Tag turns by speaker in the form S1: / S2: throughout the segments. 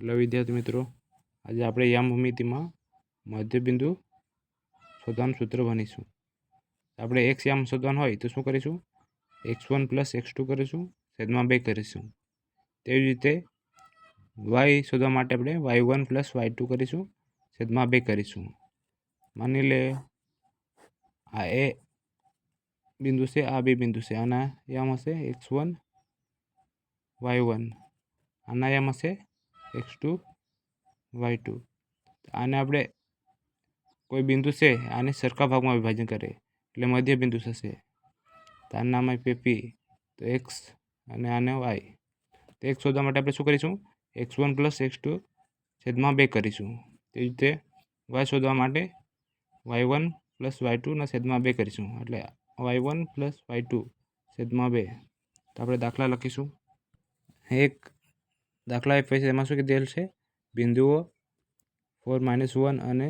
S1: Hello વિદ્યાર્થી મિત્રો, આજે આપણે યામ ભૂમિતિમાં મધ્યબિંદુ શોધવાનું સૂત્ર ભણીશું. આપણે એક્સ યામ શોધવાનું હોય તો શું કરીશું? X one plus x two કરીશું, છેદમાં બે કરીશું. તેવી જ રીતે વાય શોધવા માટે આપણે y one plus y two કરીશું, છેદમાં બે કરીશું. માની લે આ એ બિંદુ છે, આ બે બિંદુ છે. આના યામ હશે એક્સ વન વાય વન આના યામ હશે એક્સ ટુ વાય ટુ. આને આપણે કોઈ બિંદુ છે, આને સરખા ભાગમાં વિભાજન કરે, એટલે મધ્ય બિંદુ થશે. તો આનું નામ આપ્યું પી. તો એક્સ અને આને વાય. તો એક્સ શોધવા માટે આપણે શું કરીશું? X one plus x two છેદમાં બે કરીશું. તે રીતે વાય શોધવા માટે વાય વન પ્લસ વાય ટુના છેદમાં બે કરીશું. એટલે y one plus y two છેદમાં બે. તો આપણે દાખલા લખીશું. એક દાખલા આપ્યો છે, એમાં શું કીધેલ છે? બિંદુઓ ફોર માઇનસ વન અને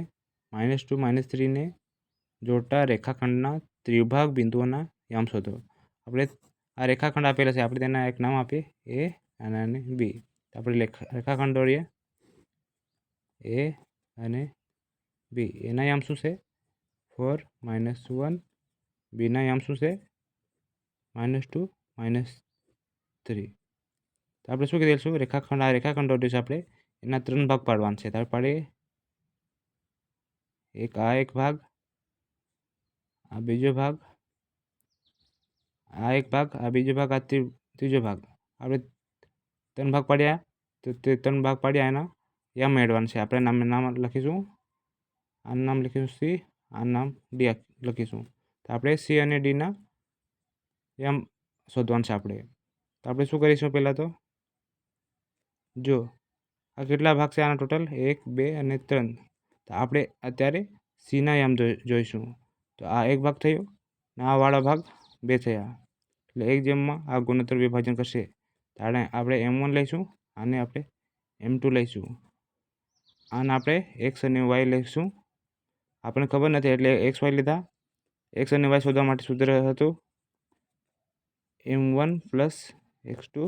S1: માઇનસ ટુ માઇનસ થ્રીને જોડતા રેખાખંડના ત્રિભાગ બિંદુઓના યામ શોધો. આપણે આ રેખાખંડ આપેલા છે, આપણે તેના એક નામ આપીએ, એ અને બી. આપણે રેખાખંડ દોરીએ. એ અને બી. એના યામ શું છે? ફોર માઇનસ વન બીના યામ શું છે? માઇનસ ટુ માઇનસ થ્રી તો આપણે શું કરી દઈશું રેખાખંડ, આ રેખાખંડ દોર્યું આપણે. એના ત્રણ ભાગ પાડવાના છે. ત્યારે પાડીએ એક આ એક ભાગ. આ બીજો ભાગ. આ એક ભાગ. આ બીજો ભાગ. આ ત્રી- ત્રીજો ભાગ. આપણે ત્રણ ભાગ પાડ્યા. તો તે ત્રણ ભાગ પાડ્યા એના. યા મેળવાનું છે. આપણે નામ નામ લખીશું. આનું નામ લખીશું સી. આનું નામ ડી લખીશું. તો આપણે સી અને ડીના એમ શોધવાનું છે આપણે. તો આપણે શું કરીશું પહેલાં તો? જો, આ કેટલા ભાગ છે આના ટોટલ એક, બે અને ત્રણ. તો આપણે અત્યારે સીના યામ જોઈશું. તો આ એક ભાગ થયો ને આ વાળા ભાગ બે થયા. એટલે એક જેમમાં આ ગુણોત્તર વિભાજન કરશે. ત્યારે આપણે એમ વન લઈશું, આને આપણે એમ ટુ લઈશું. આને આપણે એક્સ અને વાય લઈશું. આપણને ખબર નથી એટલે એક્સ, વાય લીધા. એક્સ અને વાય શોધવા માટે સૂત્ર હતું m one plus x two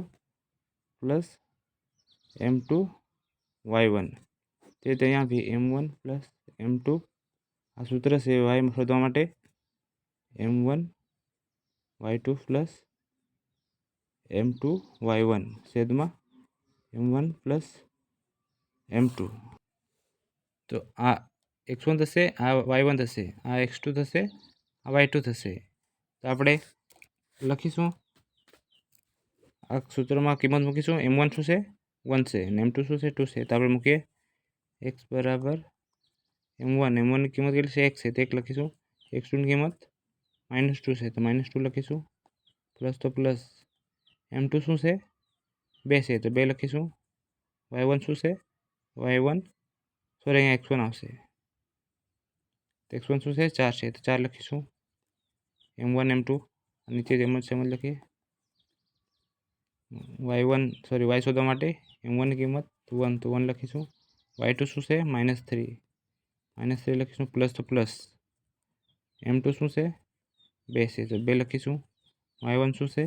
S1: plus m two y one તે રીતે અહીંયા m one plus m two આ સૂત્ર છે વાય શોધવા માટે. M one y two plus m two y one છેદમાં m one plus m two તો આ એક્સ વન થશે, આ વાય વન થશે, આ એક્સ ટુ થશે, આ વાય ટુ થશે. તો આપણે લખીશું. આ સૂત્રમાં કિંમત મૂકીશું. એમ વન શું છે? વન છે અને એમ ટુ શું છે ટુ છે તો આપણે મૂકીએ એક્સ બરાબર એમ વન એમ વનની કિંમત કેટલી છે એક છે તો એક લખીશું એક્સ ટુની કિંમત માઇનસ ટુ છે તો માઇનસ ટુ લખીશું પ્લસ તો પ્લસ એમ ટુ શું છે બે છે તો બે લખીશું વાય વન શું છે વાય વન સોરી અહીંયા એક્સ વન આવશે તો એક્સ વન શું છે ચાર છે તો ચાર લખીશું એમ વન એમ ટુ નીચે જેમ જ સમજ લખીએ વાય વન સોરી વાય શોધવા માટે એમ વનની કિંમત વન તો વન લખીશું વાય ટુ શું છે માઇનસ થ્રી માઇનસ થ્રી લખીશું પ્લસ તો પ્લસ એમ ટુ શું છે બે છે તો બે લખીશું વાય વન શું છે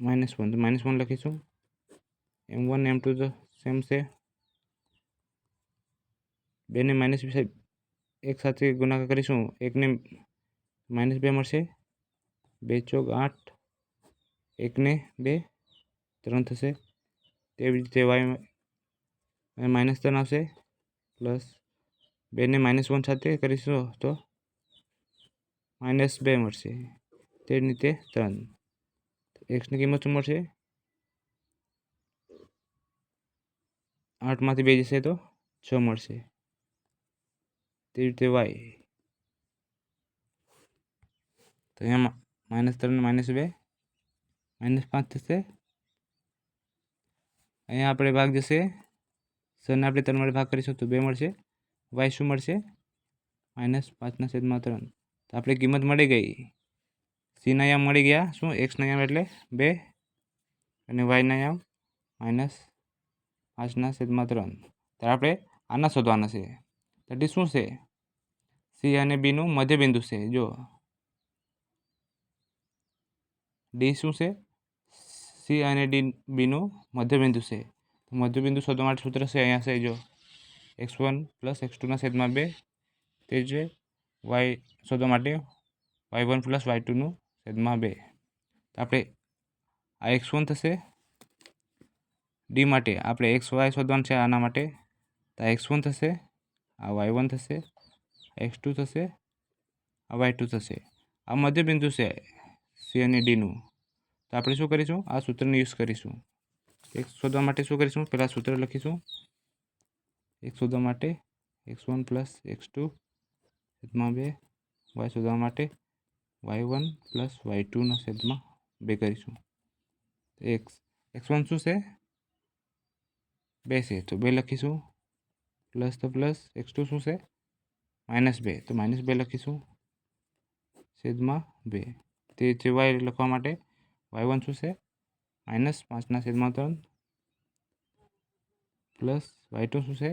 S1: માઇનસ વન તો માઇનસ વન લખીશું એમ વન એમ ટુ તો સેમ છે બેને માઇનસ એક સાથે ગુણાકાર કરીશું એકને માઇનસ બે મળશે બે ચોક આઠ એકને બે ત્રણ થશે તેવી રીતે વાય માઇનસ ત્રણ આવશે પ્લસ બેને માઇનસ વન સાથે કરીશું તો માઇનસ બે મળશે. તે રીતે ત્રણ. એક્સની કિંમત શું મળશે? આઠમાંથી બે જશે તો છ મળશે. તેવી રીતે વાય તો અહીંયા માઇનસ ત્રણ માઇનસ બે માઇનસ પાંચ થશે અહીંયા આપણે ભાગ જશે. સને આપણે ત્રણ વડે ભાગ કરીશું તો બે મળશે. વાય શું મળશે? માઇનસ પાંચના છેદમાં ત્રણ. તો આપણે કિંમત મળી ગઈ. સીના યામ મળી ગયા. શું? એક્સના યામ એટલે બે. અને વાયના યામ માઇનસ પાંચના છેદમાં ત્રણ. તો આપણે આના શોધવાના છે. તો શું છે? સી અને બીનું મધ્યબિંદુ છે. જો. ડી શું છે? સી અને ડી બીનું મધ્યબિંદુ છે. તો મધ્યબિંદુ શોધવા માટે સૂત્ર છે અહીંયા છે જો એક્સ વન પ્લસ એક્સ ટુના છેદમાં બે. તે જ વાય શોધવા માટે વાય વન પ્લસ વાય ટુનું છેદમાં બે. આપણે આ એક્સ વન થશે ડી માટે. આપણે એક્સ વાય શોધવાનું છે આના માટે. તો આ એક્સ વન થશે, આ વાય વન થશે, એક્સ ટુ થશે, આ વાય ટુ થશે. આ મધ્યબિંદુ છે સી અને ડીનું. તો આપણે શું કરીશું? આ સૂત્રને યુઝ કરીશું. એક્સ શોધવા માટે શું કરીશું? પહેલાં સૂત્ર લખીશું. એક શોધવા માટે x one plus x two છેદમાં બે. વાય શોધવા માટે વાય વન પ્લસ વાય ટુના છેદમાં બે કરીશું. એક્સ એક્સ વન શું છે? બે છે. તો બે લખીશું. પ્લસ તો પ્લસ એક્સ ટુ શું છે? માઇનસ બે. તો માઇનસ બે લખીશું. છેદમાં બે. તે જે વાય લખવા માટે વાય વન શું છે. માઇનસ પાંચના છેદમાં ત્રણ. પ્લસ વાય ટુ શું છે?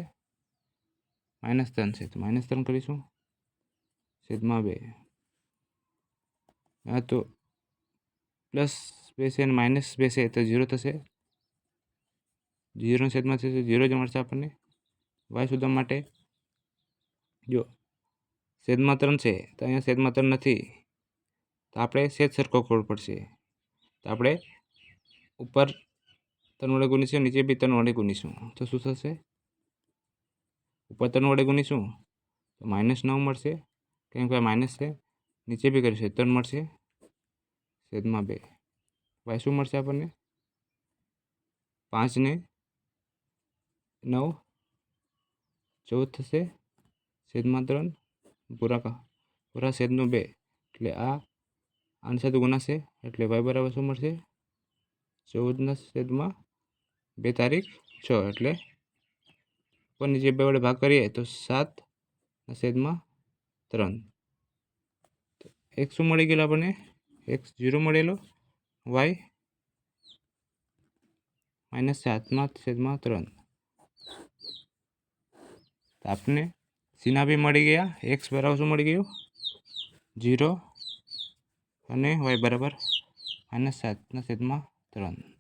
S1: માઇનસ ત્રણ છે. તો માઇનસ ત્રણ કરીશું. છેદમાં બે. હા, તો પ્લસ બે છે અને માઇનસ બે છે તો ઝીરો થશે. ઝીરો છેદમાં થશે ઝીરો જ મળશે આપણને. વાય શોધવા માટે. જો છેદમાં ત્રણ છે, તો અહીંયા છેદમાં ત્રણ નથી. તો આપણે છેદ સરખો કરવો પડશે. તો આપણે ઉપર ત્રણ વડે ગુણીશું, નીચે બી ત્રણ વડે ગુણીશું. તો શું થશે? ઉપર ત્રણ વડે ગુણીશું, તો માઇનસ નવ મળશે. કેમ કે માઇનસ છે, નીચે બી કરીશું ત્રણ મળશે, છેદમાં બે. વાય શું મળશે આપણને? પાંચને નવ, ચૌદ થશે, છેદમાં ત્રણ, પૂરા પૂરા છેદનું બે. એટલે આ આની સાથે ગુણાશે એટલે વાય બરાબર શું મળશે? ચૌદના છેદમાં બે તારીખ છ, એટલે ઉપરની જે બે વડે ભાગ કરીએ તો સાતના છેદમાં ત્રણ. એક શું મળી ગયેલું આપણને? એક્સ ઝીરો મળેલો, વાય માઇનસ સાતમાં છેદમાં ત્રણ. આપને સીના બી મળી ગયા, એક્સ બરાબર શું મળી ગયું? જીરો અને વાય બરાબર માઇનસ સાતના છેદમાં ત્રણ.